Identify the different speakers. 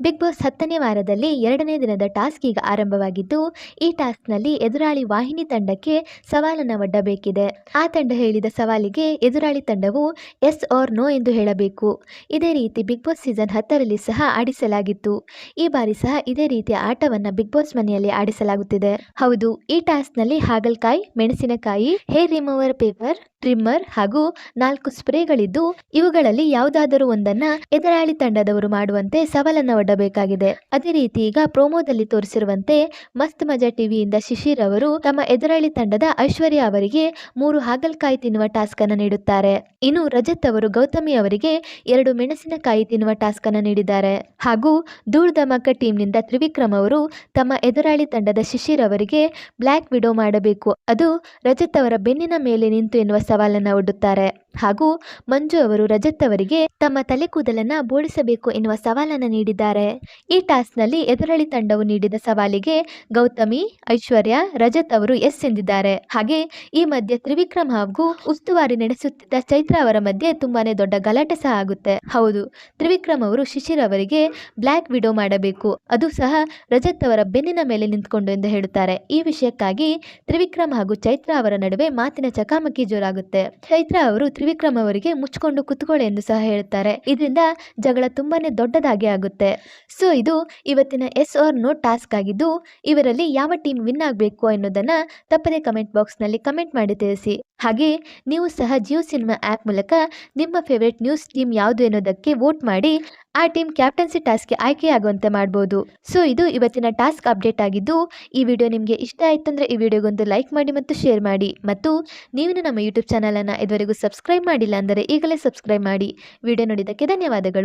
Speaker 1: Big boss ಹತ್ತನೇ ವಾರದಲ್ಲಿ ಎರಡನೇ ದಿನದ ಟಾಸ್ಕ್ ಈಗ ಆರಂಭವಾಗಿದ್ದು, ಈ ಟಾಸ್ಕ್ನಲ್ಲಿ ಎದುರಾಳಿ ವಾಹಿನಿ ತಂಡಕ್ಕೆ ಸವಾಲನ್ನು ಒಡ್ಡಬೇಕಿದೆ. ಆ ತಂಡ ಹೇಳಿದ ಸವಾಲಿಗೆ ಎದುರಾಳಿ ತಂಡವು ಎಸ್ ಆರ್ ನೋ ಎಂದು ಹೇಳಬೇಕು. ಇದೇ ರೀತಿ ಬಿಗ್ ಬಾಸ್ ಸೀಸನ್ ಹತ್ತರಲ್ಲಿ ಸಹ ಆಡಿಸಲಾಗಿತ್ತು. ಈ ಬಾರಿ ಸಹ ಇದೇ ರೀತಿಯ ಆಟವನ್ನು ಬಿಗ್ ಬಾಸ್ ಮನೆಯಲ್ಲಿ ಆಡಿಸಲಾಗುತ್ತಿದೆ. ಹೌದು, ಈ ಟಾಸ್ಕ್ನಲ್ಲಿ ಹಾಗಲಕಾಯಿ, ಮೆಣಸಿನಕಾಯಿ ಹೇರ್ ರಿಮೂವರ್ ಪೇಪರ್ ಟ್ರಿಮ್ಮರ್ ಹಾಗೂ ನಾಲ್ಕು ಸ್ಪ್ರೇಗಳಿದ್ದು, ಇವುಗಳಲ್ಲಿ ಯಾವುದಾದರೂ ಒಂದನ್ನ ಎದುರಾಳಿ ತಂಡದವರು ಮಾಡುವಂತೆ ಸವಾಲನ್ನ ಒಡ್ಡಬೇಕಾಗಿದೆ. ಅದೇ ರೀತಿ ಈಗ ಪ್ರೋಮೋದಲ್ಲಿ ತೋರಿಸಿರುವಂತೆ, ಮಸ್ತ್ ಮಜಾ ಟಿವಿಯಿಂದ ಶಿಶಿರ್ ಅವರು ತಮ್ಮ ಎದುರಾಳಿ ತಂಡದ ಐಶ್ವರ್ಯ ಅವರಿಗೆ ಮೂರು ಹಾಗಲಕಾಯಿ ತಿನ್ನುವ ಟಾಸ್ಕ್ ಅನ್ನು ನೀಡುತ್ತಾರೆ. ಇನ್ನು ರಜತ್ ಅವರು ಗೌತಮಿ ಅವರಿಗೆ ಎರಡು ಮೆಣಸಿನಕಾಯಿ ತಿನ್ನುವ ಟಾಸ್ಕ್ ಅನ್ನು ನೀಡಿದ್ದಾರೆ. ಹಾಗೂ ದೂರ್ ಧಮಕ ಟೀಮ್ನಿಂದ ತ್ರಿವಿಕ್ರಮ್ ಅವರು ತಮ್ಮ ಎದುರಾಳಿ ತಂಡದ ಶಿಶಿರ್ ಅವರಿಗೆ ಬ್ಲ್ಯಾಕ್ ವಿಡೋ ಮಾಡಬೇಕು. ಅದು ರಜತ್ ಅವರ ಬೆನ್ನಿನ ಮೇಲೆ ನಿಂತು ಎನ್ನುವ ಸವಾಲನ್ನ ಒಡ್ಡುತ್ತಾರೆ. ಹಾಗೂ ಮಂಜು ಅವರು ರಜತ್ ಅವರಿಗೆ ತಮ್ಮ ತಲೆ ಕೂದಲನ್ನ ಬೋಳಿಸಬೇಕು ಎನ್ನುವ ಸವಾಲನ್ನು ನೀಡಿದ್ದಾರೆ. ಈ ಟಾಸ್ಕ್ನಲ್ಲಿ ಎದುರಳಿ ತಂಡವು ನೀಡಿದ ಸವಾಲಿಗೆ ಗೌತಮಿ, ಐಶ್ವರ್ಯ, ರಜತ್ ಅವರು ಎಸ್ ಎಂದಿದ್ದಾರೆ. ಹಾಗೆ ಈ ಮಧ್ಯೆ ತ್ರಿವಿಕ್ರಮ್ ಹಾಗೂ ಉಸ್ತುವಾರಿ ನಡೆಸುತ್ತಿದ್ದ ಚೈತ್ರ ಅವರ ಮಧ್ಯೆ ತುಂಬಾನೇ ದೊಡ್ಡ ಗಲಾಟೆ ಸಹ ಆಗುತ್ತೆ. ಹೌದು, ತ್ರಿವಿಕ್ರಮ್ ಅವರು ಶಿಶಿರ್ ಅವರಿಗೆ ಬ್ಲ್ಯಾಕ್ ವಿಡೋ ಮಾಡಬೇಕು. ಅದು ಸಹ ರಜತ್ ಅವರ ಬೆನ್ನಿನ ಮೇಲೆ ನಿಂತ್ಕೊಂಡು ಎಂದು ಹೇಳುತ್ತಾರೆ. ಈ ವಿಷಯಕ್ಕಾಗಿ ತ್ರಿವಿಕ್ರಮ್ ಹಾಗೂ ಚೈತ್ರ ಅವರ ನಡುವೆ ಮಾತಿನ ಚಕಾಮಕಿ ಜೋರಾಗುತ್ತೆ. ಚೈತ್ರ ಅವರು ತ್ರಿವಿಕ್ರಮ್ ಅವರಿಗೆ ಮುಚ್ಚಿಕೊಂಡು ಕುತ್ಕೊಳ್ಳಿ ಎಂದು ಸಹ ಹೇಳುತ್ತಾರೆ ಇದರಿಂದ ಜಗಳ ತುಂಬಾನೇ ದೊಡ್ಡದಾಗಿ ಆಗುತ್ತೆ. ಸೊ ಇದು ಇವತ್ತಿನ ಎಸ್ ಆರ್ ನೋ ಟಾಸ್ಕ್ ಆಗಿದ್ದು, ಇವರಲ್ಲಿ ಯಾವ ಟೀಮ್ ವಿನ್ ಆಗಬೇಕು ಅನ್ನೋದನ್ನ ತಪ್ಪದೇ ಕಮೆಂಟ್ ಬಾಕ್ಸ್ನಲ್ಲಿ ಕಮೆಂಟ್ ಮಾಡಿ ತಿಳಿಸಿ. ಹಾಗೆ, ನೀವು ಸಹ ಜಿಯೋ ಸಿನಿಮಾ ಆ್ಯಪ್ ಮೂಲಕ ನಿಮ್ಮ ಫೇವ್ರೆಟ್ ನ್ಯೂಸ್ ಟೀಮ್ ಯಾವುದು ಎನ್ನುವುದಕ್ಕೆ ವೋಟ್ ಮಾಡಿ ಆ ಟೀಮ್ ಕ್ಯಾಪ್ಟನ್ಸಿ ಟಾಸ್ಕ್ಗೆ ಆಯ್ಕೆಯಾಗುವಂತೆ ಮಾಡ್ಬೋದು. ಸೊ, ಇದು ಇವತ್ತಿನ ಟಾಸ್ಕ್ ಅಪ್ಡೇಟ್ ಆಗಿದ್ದು, ಈ ವಿಡಿಯೋ ನಿಮಗೆ ಇಷ್ಟ ಆಯ್ತು ಅಂದರೆ ಈ ವಿಡಿಯೋಗೊಂದು ಲೈಕ್ ಮಾಡಿ ಮತ್ತು ಶೇರ್ ಮಾಡಿ. ಮತ್ತು ನೀವು ನಮ್ಮ ಯೂಟ್ಯೂಬ್ ಚಾನಲನ್ನು ಇದುವರೆಗೂ ಸಬ್ಸ್ಕ್ರೈಬ್ ಮಾಡಿಲ್ಲ ಅಂದರೆ ಈಗಲೇ ಸಬ್ಸ್ಕ್ರೈಬ್ ಮಾಡಿ. ವಿಡಿಯೋ ನೋಡಿದ್ದಕ್ಕೆ ಧನ್ಯವಾದಗಳು.